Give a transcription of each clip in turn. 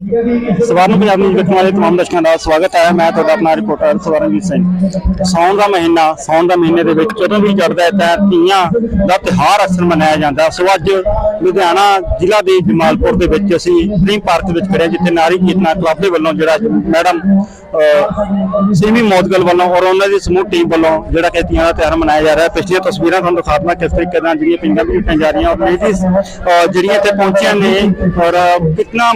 ਸਵਰਨ Punjab news ਵੇਖਣ ਵਾਲੇ ਤਮਾਮ ਦਰਸ਼ਕਾਂ ਦਾ ਸਵਾਗਤ ਹੈ। ਮੈਂ ਤੁਹਾਡਾ ਆਪਣਾ ਰਿਪੋਰਟਰ ਸਵਰਨਜੀਤ ਸਿੰਘ। ਸਾਉਣ ਦਾ ਮਹੀਨਾ ਸਾਉਣ ਦਾ ਮਹੀਨੇ ਦੇ ਵਿੱਚ ਜਦੋਂ ਵੀ ਚੜ੍ਹਦਾ ਹੈ ਤਾਂ ਤੀਆਂ ਦਾ ਤਿਹਾਰ ਅਕਸਰ ਮਨਾਇਆ ਜਾਂਦਾ। ਸੋ ਅੱਜ ਲੁਧਿਆਣਾ ਜ਼ਿਲ੍ਹਾ ਦੇ ਜਮਾਲਪੁਰ ਦੇ ਵਿੱਚ ਅਸੀਂ ਡ੍ਰੀਮ ਪਾਰਕ ਵਿੱਚ ਖੜੇ ਹਾਂ, ਜਿੱਥੇ ਨਾਰੀ ਚੇਤਨਾ ਕਲੱਬ ਦੇ ਵੱਲੋਂ ਜਿਹੜਾ ਮੈਡਮ ਸੀਮੀ ਮੋਦਗਲ ਵੱਲੋਂ ਔਰ ਉਹਨਾਂ ਦੀ ਸਮੂਹ ਟੀਮ ਵੱਲੋਂ ਜਿਹੜਾ ਕਿ ਤੀਆਂ ਦਾ ਤਿਉਹਾਰ ਮਨਾਇਆ ਜਾ ਰਿਹਾ ਹੈ। ਪਿਛਲੀਆਂ ਤਸਵੀਰਾਂ ਤੁਹਾਨੂੰ ਦਿਖਾਤਮਾ ਕਿਸ ਤਰੀਕੇ ਨਾਲ ਜਿਹੜੀਆਂ ਪਿੰਗਾਂ ਵੀ ਉੱਠੀਆਂ ਜਾ ਰਹੀਆਂ ਔਰ ਲੇਡੀਜ਼ ਜਿਹੜੀਆਂ ਇੱਥੇ ਪਹੁੰਚੀਆਂ ਨੇ ਔਰ ਅਹ,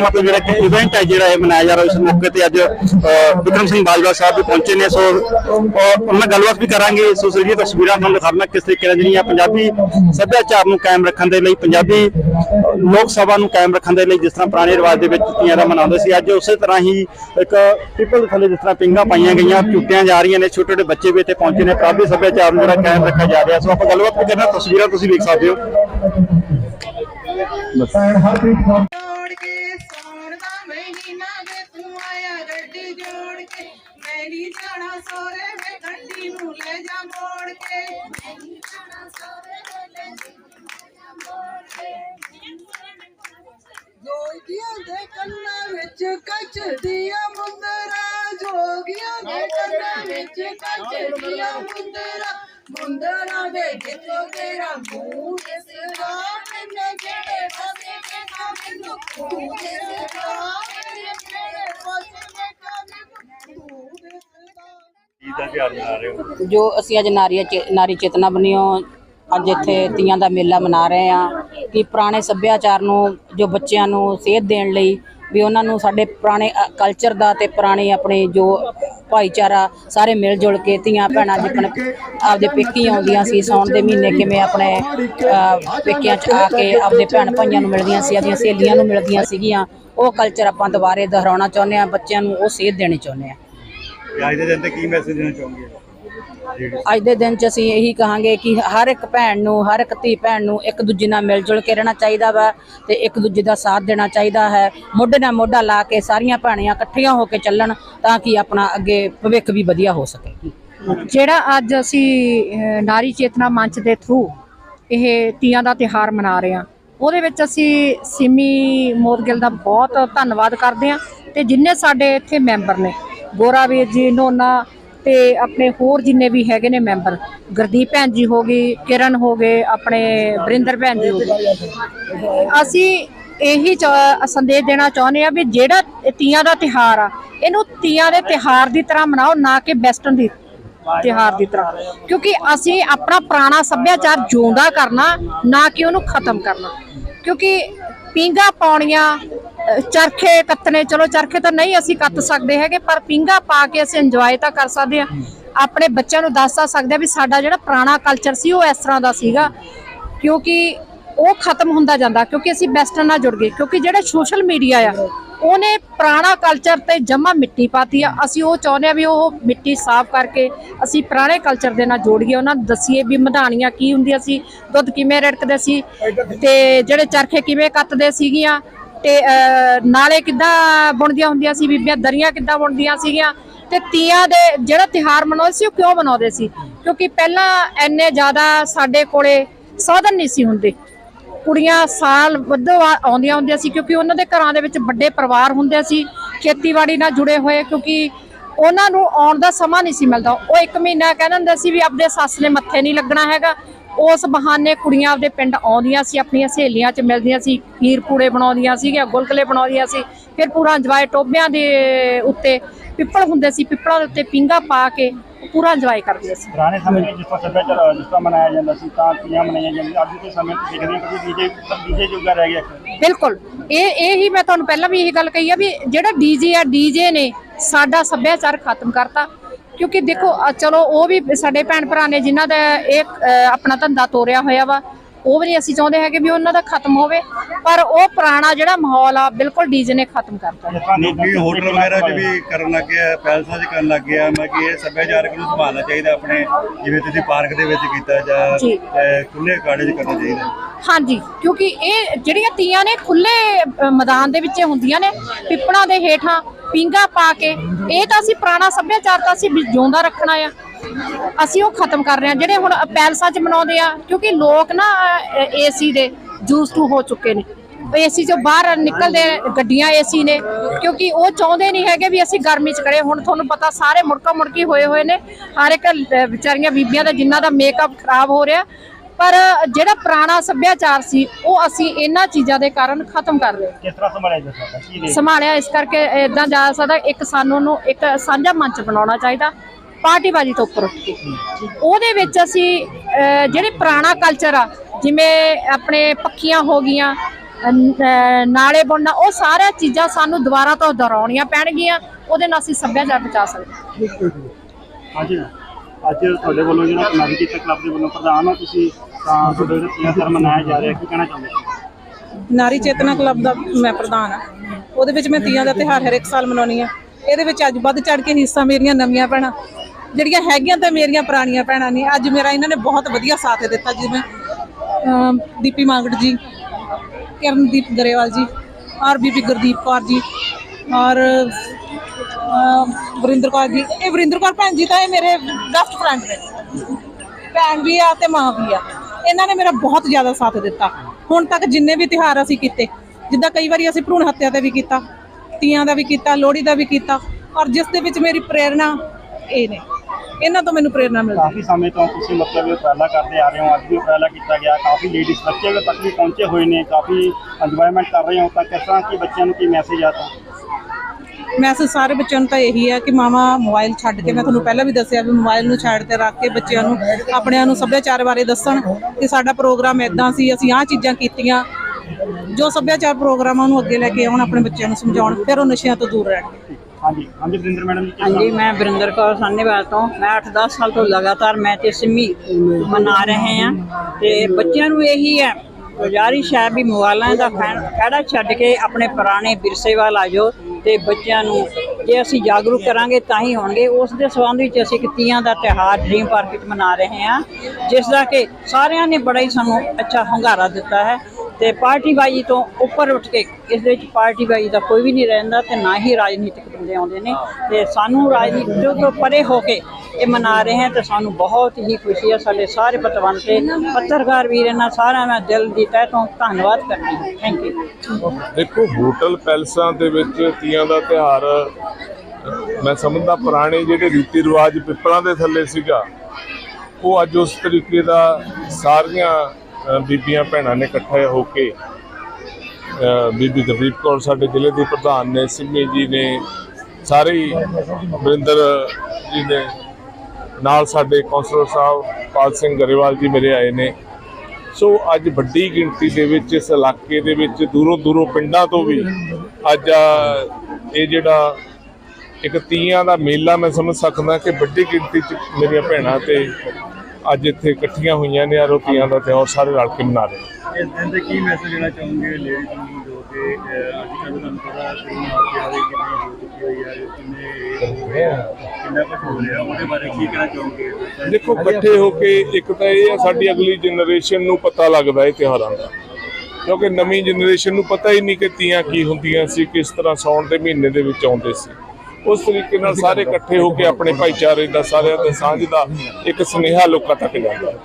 ਮਤਲਬ ਜਿਹੜਾ ਕਿ ਇਵੈਂਟ ਹੈ ਜਿਹੜਾ ਇਹ ਮਨਾਇਆ ਜਾ ਰਿਹਾ ਇਸ ਮੌਕੇ ਤੇ ਅੱਜ ਅਹ, ਵਿਕਰਮ ਸਿੰਘ ਬਾਜਵਾ ਸਾਹਿਬ ਵੀ ਪਹੁੰਚੇ ਨੇ ਸੋ ਉਹਨਾਂ ਨਾਲ ਗੱਲਬਾਤ ਵੀ ਕਰਾਂਗੇ ਸੋ ਜਿਹੜੀਆਂ ਤਸਵੀਰਾਂ ਤੁਹਾਨੂੰ ਦਿਖਾਉਣਾ ਕਿਸ ਤਰੀਕੇ ਨਾਲ ਜਿਹੜੀਆਂ ਪੰਜਾਬੀ ਸੱਭਿਆਚਾਰ ਨੂੰ ਕਾਇਮ ਰੱਖਣ ਦੇ ਲਈ ਪੰਜਾਬੀ ਲੋਕ ਸਭਾ ਨੂੰ ਕਾਇਮ ਰੱਖਣ ਦੇ ਲਈ ਜਿਸ ਤਰ੍ਹਾਂ ਪੁਰਾਣੇ ਰਿਵਾਜ ਦੇ ਵਿੱਚ ਤੀਆਂ ਦਾ ਮਨਾਉਂਦੇ ਸੀ ਅੱਜ ਉਸੇ ਤਰ੍ਹਾਂ ਹੀ ਇੱਕ ਪੀਪਲ ਥੱਲੇ ਜਿਸ ਤਰ੍ਹਾਂ ਪਿੰਗਾਂ ਪਾਈਆਂ ਗਈਆਂ ਝੁੱਟੀਆਂ ਜਾ ਰਹੀਆਂ ਨੇ ਛੋਟੇ ਛੋਟੇ ਬੱਚੇ ਵੀ ਇੱਥੇ ਪਹੁੰਚੇ ਨੇ ਪੰਜਾਬੀ ਸੱਭਿਆਚਾਰ ਨੂੰ ਜਿਹੜਾ ਕਾਇਮ ਰੱਖਿਆ ਜਾ ਰਿਹਾ ਸੋ ਆਪਾਂ ਗੱਲਬਾਤ ਵੀ ਕਰਨਾ ਤਸਵੀਰਾਂ ਤੁਸੀਂ ਵੇਖ ਸਕਦੇ ਹੋ। ਜੋੜ ਕੇ ਸੌਣ ਦਾ ਮਹੀਨਾ ਵੇ ਤੂੰ ਆਇਆ ਗੱਡੀ ਜੋੜ ਕੇ ਮੈਂ ਨਹੀਂ ਜਾਣਾ ਸੋਰੇ ਵੇ ਗੱਡੀ ਨੂੰ ਜਾਣਾ ਸੋਰੇ ਵੇ ਗੱਡੀ ਨੂੰ ਲੈ ਜਾ ਮੋੜ ਕੇ। ਜੋਗੀਆਂ ਦੇ ਕੰਨਾਂ ਵਿੱਚ ਕੱਚ ਦੀਆਂ ਮੁੰਦਰਾ ਜੋਗੀਆਂ ਦੇ ਕੰਨਾਂ ਵਿੱਚ ਕੱਚ ਦੀਆਂ ਮੁੰਦਰਾ। ਮੁੰਦਰਾ ਦੇ ਜਿੱਥੋਂ ਤੇਰਾ ਮੂੰਹ ਮੈਨੂੰ ਜਿਹੜੇ ਮੈਨੂੰ ਜਿਹੜੇ ਪਾਸੇ ਵੇਖਾਂ ਮੈਨੂੰ ਤੂੰ ਦਿਸਦਾ ਜੋ ਅਸੀਂ ਅੱਜ ਨਾਰੀ ਚੇ- ਨਾਰੀ ਚੇਤਨਾ ਬਣੀਓ ਅੱਜ ਇੱਥੇ ਤੀਆਂ ਦਾ ਮੇਲਾ ਮਨਾ ਰਹੇ ਆ ਕਿ ਪੁਰਾਣੇ ਸੱਭਿਆਚਾਰ ਨੂੰ ਜੋ ਬੱਚਿਆਂ ਨੂੰ ਸੇਧ ਦੇਣ ਲਈ ਵੀ ਉਹਨਾਂ ਨੂੰ ਸਾਡੇ ਪੁਰਾਣੇ ਕਲਚਰ ਦਾ ਤੇ ਪੁਰਾਣੇ ਆਪਣੇ ਜੋ ਭਾਈਚਾਰਾ ਸਾਰੇ ਮਿਲ ਜੁਲ ਕੇ ਧੀਆਂ ਭੈਣਾਂ ਜਿੱਕਣ ਆਪਦੇ ਪੇਕੀ ਆਉਂਦੀਆਂ ਸੀ ਸਾਉਣ ਦੇ ਮਹੀਨੇ ਕਿਵੇਂ ਆਪਣੇ ਅਹ, ਪੇਕਿਆਂ 'ਚ ਆ ਕੇ ਆਪਦੇ ਭੈਣ ਭਾਈਆਂ ਨੂੰ ਮਿਲਦੀਆਂ ਸੀ ਆਪਦੀਆਂ ਸਹੇਲੀਆਂ ਨੂੰ ਮਿਲਦੀਆਂ ਸੀਗੀਆਂ ਉਹ ਕਲਚਰ ਆਪਾਂ ਦੁਬਾਰੇ ਦੁਹਰਾਉਣਾ ਚਾਹੁੰਦੇ ਆ ਬੱਚਿਆਂ ਨੂੰ ਉਹ ਸੇਧ ਦੇਣੀ ਚਾਹੁੰਦੇ ਆ ਅੱਜ ਦੇ ਦਿਨ ਤੇ ਕੀ ਮੈਸੇਜ ਦੇਣਾ ਚਾਹੋਗੇ? ਅੱਜ ਦੇ ਦਿਨ 'ਚ ਅਸੀਂ ਇਹੀ ਕਹਾਂਗੇ ਕਿ ਹਰ ਇੱਕ ਭੈਣ ਨੂੰ ਹਰ ਇੱਕ ਧੀ ਭੈਣ ਨੂੰ ਇੱਕ ਦੂਜੇ ਨਾਲ ਮਿਲ ਜੁਲ ਕੇ ਰਹਿਣਾ ਚਾਹੀਦਾ ਵਾ ਤੇ ਇੱਕ ਦੂਜੇ ਦਾ ਸਾਥ ਦੇਣਾ ਚਾਹੀਦਾ ਹੈ। ਮੋਢੇ ਨਾਲ ਮੋਢਾ ਲਾ ਕੇ ਸਾਰੀਆਂ ਭੈਣੀਆਂ ਇਕੱਠੀਆਂ ਹੋ ਕੇ ਚੱਲਣ ਤਾਂ ਕਿ ਆਪਣਾ ਅੱਗੇ ਭਵਿੱਖ ਵੀ ਵਧੀਆ ਹੋ ਸਕੇ। ਜਿਹੜਾ ਅੱਜ ਅਸੀਂ ਅਹ, ਨਾਰੀ ਚੇਤਨਾ ਮੰਚ ਦੇ ਥਰੂ ਇਹ ਤੀਆਂ ਦਾ ਤਿਹਾਰ ਮਨਾ ਰਹੇ ਹਾਂ ਉਹਦੇ ਵਿੱਚ ਅਸੀਂ ਸਿਮੀ ਮੋਦਗਿਲ ਦਾ ਬਹੁਤ ਧੰਨਵਾਦ ਕਰਦੇ ਹਾਂ ਤੇ ਜਿੰਨੇ ਸਾਡੇ ਇੱਥੇ ਮੈਂਬਰ ਨੇ ਗੋਰਾ ਵੀਰ ਜੀ, ਨੋਨਾ ਤੇ ਆਪਣੇ ਹੋਰ ਜਿੰਨੇ ਵੀ ਹੈਗੇ ਨੇ ਮੈਂਬਰ, ਗੁਰਦੀਪ ਭੈਣ ਜੀ ਹੋ ਗਈ, ਕਿਰਨ ਹੋ ਗਏ, ਆਪਣੇ ਬਰਿੰਦਰ ਭੈਣ ਜੀ ਹੋ ਗਏ। ਅਸੀਂ ਇਹੀ ਸੰਦੇਸ਼ ਦੇਣਾ ਚਾਹੁੰਦੇ ਆ ਵੀ ਜਿਹੜਾ ਤੀਆਂ ਦਾ ਤਿਹਾਰ ਆ, ਇਹਨੂੰ ਤੀਆਂ ਦੇ ਤਿਹਾਰ ਦੀ ਤਰ੍ਹਾਂ ਮਨਾਓ, ਨਾ ਕਿ ਵੈਸਟਰਨ ਦੀ ਤਿਹਾਰ ਦੀ ਤਰ੍ਹਾਂ। ਕਿਉਂਕਿ ਅਸੀਂ ਆਪਣਾ ਪੁਰਾਣਾ ਸੱਭਿਆਚਾਰ ਜਿਉਂਦਾ ਕਰਨਾ, ਨਾ ਕਿ ਉਹਨੂੰ ਖਤਮ ਕਰਨਾ। ਕਿਉਂਕਿ ਪੀਂਗਾ ਪਾਉਣੀਆਂ ਚਰਖੇ ਕੱਤਨੇ, ਚਲੋ ਚਰਖੇ ਤਾਂ ਨਹੀਂ ਅਸੀਂ ਕੱਤ ਸਕਦੇ ਹੈਗੇ, ਪਰ ਪੀਂਗਾ ਪਾ ਕੇ ਅਸੀਂ ਇੰਜੋਏ ਤਾਂ ਕਰ ਸਕਦੇ ਆ ਆਪਣੇ ਬੱਚਿਆਂ ਨੂੰ ਦੱਸ ਤਾਂ ਸਕਦੇ ਆ ਵੀ ਸਾਡਾ ਜਿਹੜਾ ਪੁਰਾਣਾ ਕਲਚਰ ਸੀ, ਉਹ ਇਸ ਤਰ੍ਹਾਂ ਦਾ ਸੀਗਾ। ਕਿਉਂਕਿ ਉਹ ਖਤਮ ਹੁੰਦਾ ਜਾਂਦਾ, ਕਿਉਂਕਿ ਅਸੀਂ ਵੈਸਟਰਨ ਨਾਲ ਜੁੜ ਗਏ, ਕਿਉਂਕਿ ਜਿਹੜਾ ਸੋਸ਼ਲ ਮੀਡੀਆ ਆ, ਉਹਨੇ ਪੁਰਾਣਾ ਕਲਚਰ ਤੇ ਜਮਾ ਮਿੱਟੀ ਪਾਤੀ ਆ। ਅਸੀਂ ਉਹ ਚਾਹੁੰਦੇ ਆ ਵੀ ਉਹ ਮਿੱਟੀ ਸਾਫ਼ ਕਰਕੇ ਅਸੀਂ ਪੁਰਾਣੇ ਕਲਚਰ ਦੇ ਨਾਲ ਜੋੜੀਏ ਉਹਨਾਂ ਨੂੰ ਦੱਸੀਏ ਵੀ ਮਧਾਣੀਆਂ ਕੀ ਹੁੰਦੀਆਂ ਸੀ, ਦੁੱਧ ਕਿਵੇਂ ਰੜਕਦੇ ਸੀ ਤੇ ਜਿਹੜੇ ਚਰਖੇ ਕਿਵੇਂ ਕੱਤਦੇ ਸੀਗੀਆਂ ਤੇ ਨਾਲੇ ਕਿੱਦਾਂ ਬੁਣਦੀਆਂ ਹੁੰਦੀਆਂ ਸੀ, ਬੀਬੀਆਂ ਦਰੀਆਂ ਕਿੱਦਾਂ ਬੁਣਦੀਆਂ ਸੀਗੀਆਂ ਤੇ ਤੀਆਂ ਦੇ ਜਿਹੜਾ ਤਿਹਾਰ ਮਨਾਉਂਦੇ ਸੀ ਉਹ ਕਿਉਂ ਮਨਾਉਂਦੇ ਸੀ? ਕਿਉਂਕਿ ਪਹਿਲਾਂ ਐਨੇ ਜ਼ਿਆਦਾ ਸਾਡੇ ਕੋਲੇ ਸਾਧਨ ਨਹੀਂ ਸੀ ਹੁੰਦੇ। ਕੁੜੀਆਂ ਸਾਲ ਵੱਧੋ ਆਉਂਦੀਆਂ ਹੁੰਦੀਆਂ ਸੀ, ਕਿਉਂਕਿ ਉਹਨਾਂ ਦੇ ਘਰਾਂ ਦੇ ਵਿੱਚ ਵੱਡੇ ਪਰਿਵਾਰ ਹੁੰਦੇ ਸੀ, ਖੇਤੀਬਾੜੀ ਨਾਲ ਜੁੜੇ ਹੋਏ, ਕਿਉਂਕਿ ਉਹਨਾਂ ਨੂੰ ਆਉਣ ਦਾ ਸਮਾਂ ਨਹੀਂ ਸੀ ਮਿਲਦਾ। ਉਹ ਇੱਕ ਮਹੀਨਾ ਕਹਿੰਦੇ ਹੁੰਦੇ ਸੀ ਵੀ ਆਪਦੇ ਸੱਸ ਨੇ ਮੱਥੇ ਨਹੀਂ ਲੱਗਣਾ ਹੈਗਾ। ਉਸ ਬਹਾਨੇ ਕੁੜੀਆਂ ਆਪਦੇ ਪਿੰਡ ਆਉਂਦੀਆਂ ਸੀ ਆਪਣੀਆਂ ਸਹੇਲੀਆਂ 'ਚ ਮਿਲਦੀਆਂ ਸੀ ਖੀਰ ਪੂੜੇ ਬਣਾਉਂਦੀਆਂ ਸੀਗੀਆਂ ਗੁਲਗੁਲੇ ਬਣਾਉਂਦੀਆਂ ਸੀ ਫਿਰ ਪੂਰਾ ਇੰਜੋਏ ਟੋਬਿਆਂ ਦੇ ਉੱਤੇ ਪਿੱਪਲ ਹੁੰਦੇ ਸੀ ਪਿੱਪਲਾਂ ਦੇ ਉੱਤੇ ਪਿੰਗਾ ਪਾ ਕੇ ਪੂਰਾ ਇੰਜੋਏ ਕਰਦੀਆਂ ਸੀ। ਪੁਰਾਣੇ ਸਮੇਂ ਵਿੱਚ ਜਿਸ ਤਰ੍ਹਾਂ ਸੱਭਿਆਚਾਰ ਜਿਸ ਤਰ੍ਹਾਂ ਮਨਾਇਆ ਜਾਂਦਾ ਸੀ ਤਾਂ ਤੀਆਂ ਮਨਾਈਆਂ ਜਾਂਦੀਆਂ ਅੱਜ ਦੇ ਸਮੇਂ ਵਿੱਚ ਦੇਖਦੇ ਹਾਂ ਕਿ ਡੀਜੇ ਡੀਜੇ ਜੁਗਾ ਰਹਿ ਗਿਆ। ਬਿਲਕੁਲ। ਇਹ ਇਹ ਹੀ ਮੈਂ ਤੁਹਾਨੂੰ ਪਹਿਲਾਂ ਵੀ ਇਹੀ ਗੱਲ ਕਹੀ ਆ ਵੀ ਜਿਹੜਾ ਡੀਜੇ ਆ ਡੀਜੇ ਨੇ ਸਾਡਾ ਸੱਭਿਆਚਾਰ ਖਤਮ ਕਰਤਾ। ਕਿਉਂਕਿ ਦੇਖੋ ਚਲੋ ਉਹ ਵੀ ਸਾਡੇ ਭੈਣ ਭਰਾ ਨੇ ਜਿਨ੍ਹਾਂ ਦਾ ਇਹ ਅ, ਆਪਣਾ ਧੰਦਾ ਤੋਰਿਆ ਹੋਇਆ ਵਾ। ਉਹ ਵੀ ਨਹੀਂ ਅਸੀਂ ਚਾਹੁੰਦੇ ਹੈਗੇ ਵੀ ਉਹਨਾਂ ਦਾ ਖਤਮ ਹੋਵੇ ਪਰ ਉਹ ਪੁਰਾਣਾ ਜਿਹੜਾ ਮਾਹੌਲ ਆ ਬਿਲਕੁਲ ਡੀਜੇ ਨੇ ਖਤਮ ਕਰਤਾ। ਲੋਕੀ ਹੋਟਲ ਵਗੈਰਾ 'ਚ ਵੀ ਕਰਨ ਲੱਗ ਗਿਆ ਪੈਲਸਾਂ 'ਚ ਕਰਨ ਲੱਗ ਗਿਆ ਮੈਂ ਕਿ ਇਹ ਸੱਭਿਆਚਾਰਕ ਨੂੰ ਸੰਭਾਲਣਾ ਚਾਹੀਦਾ ਆਪਣੇ ਜਿਵੇਂ ਤੁਸੀਂ ਪਾਰਕ ਦੇ ਵਿੱਚ ਕੀਤਾ ਜਾਂ ਜੀ। ਅਹ, ਖੁੱਲੇ ਅਖਾੜੇ 'ਚ ਕਰਨਾ ਚਾਹੀਦਾ। ਹਾਂਜੀ ਕਿਉਂਕਿ ਇਹ ਜਿਹੜੀਆਂ ਤੀਆਂ ਨੇ ਖੁੱਲੇ ਮੈਦਾਨ ਦੇ ਵਿੱਚ ਹੁੰਦੀਆਂ ਨੇ ਪਿੱਪਲਾਂ ਦੇ ਹੇਠਾਂ ਪਿੰਗਾ ਪਾ ਕੇ ਇਹ ਤਾਂ ਅਸੀਂ ਪੁਰਾਣਾ ਸੱਭਿਆਚਾਰ ਤਾਂ ਅਸੀਂ ਜਿਉਂਦਾ ਰੱਖਣਾ ਆ। ਅਸੀਂ ਉਹ ਖਤਮ ਕਰ ਰਹੇ ਹਾਂ। ਜਿਹੜੇ ਹੁਣ ਪੈਲਸਾਂ 'ਚ ਮਨਾਉਂਦੇ ਆ ਕਿਉਂਕਿ ਲੋਕ ਨਾ ਏਸੀ ਦੇ ਜੂਸ ਟੂ ਹੋ ਚੁੱਕੇ ਨੇ। ਏਸੀ ਚੋਂ ਬਾਹਰ ਨਿਕਲਦੇ ਗੱਡੀਆਂ ਏਸੀ ਨੇ ਕਿਉਂਕਿ ਉਹ ਚਾਹੁੰਦੇ ਨਹੀਂ ਹੈਗੇ ਵੀ ਅਸੀਂ ਗਰਮੀ ਚ ਕਰੇ ਹੁਣ ਤੁਹਾਨੂੰ ਪਤਾ ਸਾਰੇ ਮੁੜਕਾ ਮੁੜਕੀ ਹੋਏ ਹੋਏ ਨੇ। ਹਰ ਇੱਕ ਵਿਚਾਰੀਆਂ ਬੀਬੀਆਂ ਦਾ ਜਿਨ੍ਹਾਂ ਦਾ ਮੇਕਅਪ ਖਰਾਬ ਹੋ ਰਿਹਾ। ਪਰ ਜਿਹੜਾ ਪੁਰਾਣਾ ਸੱਭਿਆਚਾਰ ਸੀ ਉਹ ਅਸੀਂ ਇਹਨਾਂ ਚੀਜ਼ਾਂ ਦੇ ਕਾਰਨ ਖਤਮ ਕਰ ਰਹੇ ਕਿਸ ਤਰ੍ਹਾਂ ਸੰਭਾਲਿਆ ਜਾ ਸਕਦਾ? ਸੰਭਾਲਿਆ ਇਸ ਕਰਕੇ ਇਦਾਂ ਜਾ ਸਕਦਾ ਇੱਕ ਸਾਨੂੰ ਨੂੰ ਇੱਕ ਸਾਂਝਾ ਮੰਚ ਬਣਾਉਣਾ ਚਾਹੀਦਾ। ਪਾਰਟੀਬਾਜ਼ੀ ਤੋਂ ਉੱਪਰ ਉੱਠ ਕੇ। ਉਹਦੇ ਵਿੱਚ ਅਸੀਂ ਜਿਹੜੇ ਪੁਰਾਣਾ ਕਲਚਰ ਆ ਜਿਵੇਂ ਆਪਣੇ ਪੱਖੀਆਂ ਹੋ ਗਈਆਂ ਨਾਲੇ ਬੁਣਨਾ ਉਹ ਸਾਰੀਆਂ ਚੀਜ਼ਾਂ ਸਾਨੂੰ ਦੁਬਾਰਾ ਤੋਂ ਦੁਹਰਾਉਣੀਆਂ ਪੈਣਗੀਆਂ ਉਹਦੇ ਨਾਲ ਅਸੀਂ ਸੱਭਿਆਚਾਰ ਬਚਾ ਸਕਦੇ ਹਾਂ। ਹਾਂਜੀ। ਅੱਜ ਤੁਹਾਡੇ ਵੱਲੋਂ ਜਿਹੜਾ ਕਨਾਰੀ ਕੀਤਾ ਕਲੱਬ ਦੇ ਵੱਲੋਂ ਪ੍ਰਧਾਨ ਹੋ ਤੁਸੀਂ ਤਾਂ ਤੁਹਾਡੇ ਜਿਹੜਾ ਤੀਆਂ ਤਿਉਹਾਰ ਮਨਾਇਆ ਜਾ ਰਿਹਾ ਕੀ ਕਹਿਣਾ ਚਾਹੁੰਦੇ ਹੋ? ਨਾਰੀ ਚੇਤਨਾ ਕਲੱਬ ਦਾ ਮੈਂ ਪ੍ਰਧਾਨ ਆ ਉਹਦੇ ਵਿੱਚ ਮੈਂ ਤੀਆਂ ਦਾ ਤਿਉਹਾਰ ਹਰ ਇੱਕ ਸਾਲ ਮਨਾਉਣੀ ਆ ਇਹਦੇ ਵਿੱਚ ਅੱਜ ਵੱਧ ਚੜ ਕੇ ਹਿੱਸਾ ਮੇਰੀਆਂ ਨਵੀਆਂ ਭੈਣਾਂ ਜਿਹੜੀਆਂ ਹੈਗੀਆਂ ਤਾਂ ਮੇਰੀਆਂ ਪੁਰਾਣੀਆਂ ਭੈਣਾਂ ਨੇ, ਅੱਜ ਮੇਰਾ ਇਹਨਾਂ ਨੇ ਬਹੁਤ ਵਧੀਆ ਸਾਥ ਦਿੱਤਾ, ਜਿਵੇਂ ਦੀਪੀ ਮਾਂਗੜ ਜੀ, ਕਿਰਨਦੀਪ ਗਰੇਵਾਲ ਜੀ ਔਰ ਬੀਬੀ ਗੁਰਦੀਪ ਕੌਰ ਜੀ, ਔਰ ਵਰਿੰਦਰ ਕੌਰ ਜੀ। ਇਹ ਵਰਿੰਦਰ ਕੌਰ ਭੈਣ ਜੀ ਤਾਂ ਇਹ ਮੇਰੇ ਬੈਸਟ ਫਰੈਂਡ ਨੇ। ਭੈਣ ਵੀ ਆ ਤੇ ਮਾਂ ਵੀ ਆ। ਇਹਨਾਂ ਨੇ ਮੇਰਾ ਬਹੁਤ ਜ਼ਿਆਦਾ ਸਾਥ ਦਿੱਤਾ। ਹੁਣ ਤੱਕ ਜਿੰਨੇ ਵੀ ਤਿਉਹਾਰ ਅਸੀਂ ਕੀਤੇ, ਜਿੱਦਾਂ ਕਈ ਵਾਰੀ ਅਸੀਂ ਭਰੂਣ ਹੱਤਿਆ ਤੇ ਵੀ ਕੀਤਾ, ਤੀਆਂ ਦਾ ਵੀ ਕੀਤਾ, ਲੋਹੜੀ ਦਾ ਵੀ ਕੀਤਾ, ਔਰ ਜਿਸ ਦੇ ਵਿੱਚ ਮੇਰੀ ਪ੍ਰੇਰਣਾ ਇਹ ਨੇ। ਇਹਨਾਂ ਤੋਂ ਮੈਨੂੰ ਪ੍ਰੇਰਣਾ ਮਿਲਦੀ ਕਾਫੀ ਸਮੇਂ ਤੋਂ ਤੁਸੀਂ ਮਤਲਬ ਇਹ ਉਪਰਾਲਾ ਕਰਦੇ ਆ ਰਹੇ ਹੋ ਅੱਜ ਵੀ ਉਪਰਾਲਾ ਕੀਤਾ ਗਿਆ ਕਾਫੀ ਲੇਡੀਜ਼ ਬੱਚੇ ਤੱਕ ਵੀ ਪਹੁੰਚੇ ਹੋਏ ਨੇ ਕਾਫੀ ਇੰਜੋਇਮੈਂਟ ਕਰ ਰਹੇ ਹੋ ਤਾਂ ਕਿਸ ਤਰ੍ਹਾਂ ਕੀ ਬੱਚਿਆਂ ਨੂੰ ਕੀ ਮੈਸੇਜ ਆਦਾ ਮੈਸੇਜ ਸਾਰੇ ਬੱਚਿਆਂ ਨੂੰ ਤਾਂ ਇਹੀ ਹੈ ਕਿ ਮਾਵਾ ਮੋਬਾਈਲ ਛੱਡ ਕੇ ਮੈਂ ਤੁਹਾਨੂੰ ਪਹਿਲਾਂ ਵੀ ਦੱਸਿਆ ਵੀ ਮੋਬਾਈਲ ਨੂੰ ਸਾਈਡ ਤੇ ਰੱਖ ਕੇ ਬੱਚਿਆਂ ਨੂੰ ਆਪਣਿਆਂ ਨੂੰ ਸੱਭਿਆਚਾਰ ਬਾਰੇ ਦੱਸਣ ਕਿ ਸਾਡਾ ਪ੍ਰੋਗਰਾਮ ਇਦਾਂ ਸੀ ਅਸੀਂ ਆਹ ਚੀਜ਼ਾਂ ਕੀਤੀਆਂ ਜੋ ਸੱਭਿਆਚਾਰ ਪ੍ਰੋਗਰਾਮਾਂ ਨੂੰ ਅੱਗੇ ਲੈ ਕੇ ਆਉਣ ਆਪਣੇ ਬੱਚਿਆਂ ਨੂੰ ਸਮਝਾਉਣ ਫਿਰ ਉਹ ਨਸ਼ਿਆਂ ਤੋਂ ਦੂਰ ਰਹਿਣਗੇ ਹਾਂਜੀ ਹਾਂਜੀ ਵਰਿੰਦਰ ਮੈਡਮ ਜੀ ਹਾਂਜੀ ਮੈਂ ਵਰਿੰਦਰ ਕੌਰ ਸਾਹਨੇਵਾਲ ਤੋਂ। ਮੈਂ 8-10 ਸਾਲ ਤੋਂ ਲਗਾਤਾਰ ਮੈਂ ਤੇ ਸਿੰਮੀ ਮਨਾ ਰਹੇ ਹਾਂ। ਤੇ ਬੱਚਿਆਂ ਨੂੰ ਇਹੀ ਹੈ ਗੁਜ਼ਾਰਿਸ਼ ਹੈ ਵੀ ਮੋਬਾਈਲਾਂ ਦਾ ਖਹਿੜਾ ਛੱਡ ਕੇ ਆਪਣੇ ਪੁਰਾਣੇ ਵਿਰਸੇ ਵੱਲ ਆ ਜਾਓ ਤੇ ਬੱਚਿਆਂ ਨੂੰ ਜੇ ਅਸੀਂ ਜਾਗਰੂਕ ਕਰਾਂਗੇ ਤਾਂ ਹੀ ਹੋਣਗੇ। ਉਸ ਦੇ ਸੰਬੰਧ ਵਿੱਚ ਅਸੀਂ ਇੱਕ ਤੀਆਂ ਦਾ ਤਿਉਹਾਰ ਡ੍ਰੀਮ ਪਾਰਕ ਵਿੱਚ ਮਨਾ ਰਹੇ ਹਾਂ ਜਿਸ ਦਾ ਕਿ ਸਾਰਿਆਂ ਨੇ ਬੜਾ ਹੀ ਸਾਨੂੰ ਅੱਛਾ ਹੁੰਗਾਰਾ ਦਿੱਤਾ ਹੈ। ਤੇ ਪਾਰਟੀਬਾਜ਼ੀ ਤੋਂ ਉੱਪਰ ਉੱਠ ਕੇ ਇਸ ਦੇ ਵਿੱਚ ਪਾਰਟੀਬਾਜ਼ੀ ਦਾ ਕੋਈ ਵੀ ਨਹੀਂ ਰਹਿੰਦਾ ਤੇ ਨਾ ਹੀ ਰਾਜਨੀਤਿਕ ਬੰਦੇ ਆਉਂਦੇ ਨੇ। ਤੇ ਸਾਨੂੰ ਰਾਜਨੀਤੀ ਤੋਂ ਪਰੇ ਹੋ ਕੇ ਇਹ ਮਨਾ ਰਹੇ ਹਾਂ ਤੇ ਸਾਨੂੰ ਬਹੁਤ ਹੀ ਖੁਸ਼ੀ ਹੈ। ਸਾਡੇ ਸਾਰੇ ਪਤਵੰਤ ਪੱਤਰਕਾਰ ਵੀਰ ਇਹਨਾਂ ਸਾਰਿਆਂ ਦਾ ਦਿਲ ਦੀ ਤਹਿ ਤੋਂ ਧੰਨਵਾਦ ਕਰਦੀ ਹਾਂ। ਥੈਂਕ ਯੂ ਦੇਖੋ, ਹੋਟਲ ਪੈਲਸਾਂ ਦੇ ਵਿੱਚ ਤੀਆਂ ਦਾ ਤਿਉਹਾਰ, ਮੈਂ ਸਮਝਦਾ ਪੁਰਾਣੇ ਜਿਹੜੇ ਰੀਤੀ ਰਿਵਾਜ ਪਿੱਪਲਾਂ ਦੇ ਥੱਲੇ ਸੀਗਾ, ਉਹ ਅੱਜ ਉਸ ਤਰੀਕੇ ਦਾ ਸਾਰੀਆਂ ਬੀਬੀਆਂ ਭੈਣਾਂ ਨੇ ਇਕੱਠੇ ਹੋ ਕੇ ਬੀਬੀ ਗੁਰਦੀਪ ਕੌਰ ਸਾਡੇ ਜ਼ਿਲ੍ਹੇ ਦੀ ਪ੍ਰਧਾਨ ਨੇ, ਸਿੰਮੀ ਜੀ ਨੇ, ਸਾਰੇ ਹੀ ਵਰਿੰਦਰ ਜੀ ਨੇ, ਨਾਲ ਸਾਡੇ ਕੌਂਸਲਰ ਸਾਹਿਬ ਪਾਲ ਸਿੰਘ ਗਰੇਵਾਲ ਜੀ ਮੇਰੇ ਆਏ ਨੇ। ਸੋ ਅੱਜ ਵੱਡੀ ਗਿਣਤੀ ਦੇ ਵਿੱਚ, ਇਸ ਇਲਾਕੇ ਦੇ ਵਿੱਚ, ਦੂਰੋਂ ਦੂਰੋਂ ਪਿੰਡਾਂ ਤੋਂ ਵੀ ਅੱਜ ਇਹ ਜਿਹੜਾ ਇੱਕ ਤੀਆਂ ਦਾ ਮੇਲਾ ਮੈਂ ਸਮਝ ਸਕਦਾ ਕਿ ਵੱਡੀ ਗਿਣਤੀ ਚ ਮੇਰੀਆਂ ਭੈਣਾਂ ਤੇ ਅੱਜ ਇੱਥੇ ਇਕੱਠੀਆਂ ਹੋਈਆਂ ਨੇ ਉਹ ਤੀਆਂ ਦਾ ਤਿਉਹਾਰ ਸਾਰੇ ਰਲ ਕੇ ਮਨਾ ਰਹੇ ਨੇ। ਇਸ ਦਿਨ ਤੇ ਕੀ ਮੈਸੇਜ ਦੇਣਾ ਚਾਹੋਗੇ ਲੇਡੀਜ਼ ਨੂੰ ਜੋ ਕਿ ਅਹ, ਅੱਜ ਕੱਲ੍ਹ ਤੁਹਾਨੂੰ ਪਤਾ ਸ਼ੁਰੂ ਮਾਰਕੀਟ ਵਾਲੀ ਕਿੰਨੀ ਹੋ ਚੁੱਕੀ ਹੋਈ ਹੈ ਕਿੰਨੇ ਕਿੰਨਾ ਕੁਝ ਹੋ ਰਿਹਾ ਉਹਦੇ ਬਾਰੇ ਕੀ ਕਹਿਣਾ ਚਾਹੋਗੇ? ਦੇਖੋ ਇਕੱਠੇ ਹੋ ਕੇ ਇੱਕ ਤਾਂ ਇਹ ਆ ਸਾਡੀ ਅਗਲੀ ਜਨਰੇਸ਼ਨ ਨੂੰ ਪਤਾ ਲੱਗਦਾ ਇਹ ਤਿਉਹਾਰਾਂ ਦਾ। ਕਿਉਂਕਿ ਨਵੀਂ ਜਨਰੇਸ਼ਨ ਨੂੰ ਪਤਾ ਹੀ ਨਹੀਂ ਕਿ ਤੀਆਂ ਕੀ ਹੁੰਦੀਆਂ ਸੀ ਕਿਸ ਤਰ੍ਹਾਂ ਸੌਣ ਦੇ ਮਹੀਨੇ ਦੇ ਵਿੱਚ ਆਉਂਦੇ ਸੀ। ਉਸ ਤਰੀਕੇ ਨਾਲ ਸਾਰੇ ਇਕੱਠੇ ਹੋ ਕੇ ਆਪਣੇ ਭਾਈਚਾਰੇ ਦਾ ਸਾਰਿਆਂ ਦੇ ਸਾਂਝ ਦਾ ਇੱਕ ਸੁਨੇਹਾ ਲੋਕਾਂ ਤੱਕ ਜਾਂਦਾ ਹੈ।